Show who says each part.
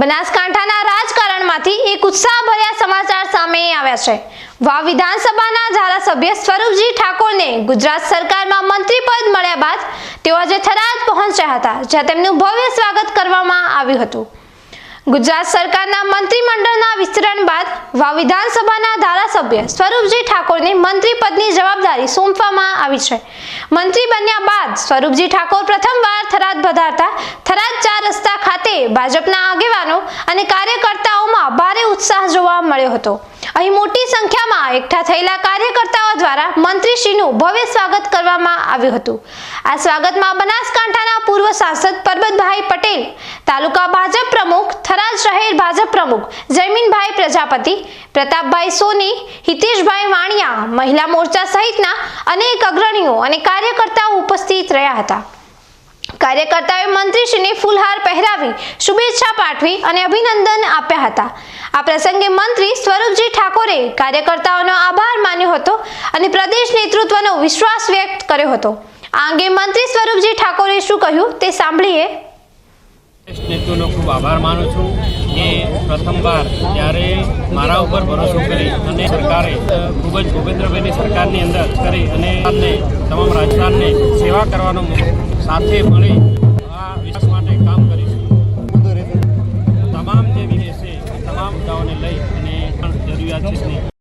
Speaker 1: બનાસકાંઠાના રાજકારણમાંથી એક ઉત્સાહભર્યા સમાચાર સામે આવ્યા છે. વાવ વિધાનસભાના ધારાસભ્ય સ્વરૂપજી ઠાકોરને ગુજરાત સરકારમાં મંત્રી પદ મળ્યા બાદ તેઓ આજે થરાદ પહોંચ્યા હતા, જ્યાં તેમનું ભવ્ય સ્વાગત કરવામાં આવ્યું હતું. ગુજરાત સરકારના મંત્રીમંડળના વિસ્તરણ બાદ વાવ વિધાનસભાના ધારાસભ્ય સ્વરૂપજી ઠાકોરને મંત્રી પદની જવાબદારી સોંપવામાં આવી છે. મંત્રી બન્યા બાદ સ્વરૂપજી ઠાકોર પ્રથમવાર થરાદ ચાર ભાજપના આગેવાનો અને કાર્યકર્તાઓમાં ભારે ઉત્સાહ જોવા મળ્યો હતો. અહીં મોટી સંખ્યામાં એકઠા થયેલા કાર્યકર્તાઓ દ્વારા મંત્રીશ્રીનું ભવ્ય સ્વાગત કરવામાં આવ્યું હતું. આ સ્વાગતમાં બનાસકાંઠાના પૂર્વ સાંસદ પરબતભાઈ પટેલ, તાલુકા ભાજપ પ્રમુખ, થરાદ શહેર ભાજપ પ્રમુખ, જયમીનભાઈ પ્રજાપતિ, પ્રતાપભાઈ સોની, હિતેશભાઈ વાણિયા, મહિલા મોરચા સહિતના અનેક અગ્રણીઓ અને કાર્યકર્તાઓ ઉપસ્થિત રહ્યા હતા. કાર્યકર્તાઓએ મંત્રીશ્રીને ફૂલહાર પહેરાવી શુભેચ્છા પાઠવી અને અભિનંદન આપ્યા હતા. આ પ્રસંગે મંત્રી સ્વરૂપજી ઠાકોરે કાર્યકર્તાઓનો આભાર માન્યો હતો અને પ્રદેશ નેતૃત્વનો વિશ્વાસ વ્યક્ત કર્યો હતો. આ અંગે મંત્રી સ્વરૂપજી ઠાકોરે શું કહ્યું તે સાંભળીએ.
Speaker 2: નેતૃત્વનો ખૂબ આભાર માનું છું કે પ્રથમવાર જ્યારે મારા ઉપર ભરોસો કરી અને સરકારે ખૂબ જ ભૂપેન્દ્રભાઈની સરકારની અંદર કરી અને તમામ રાજસ્થાનને સેવા કરવાનો સાથે મળી આ વિકાસ માટે કામ કરીશું. તમામ જે છે તમામ મુદ્દાઓને લઈ અને જરૂરિયાત છે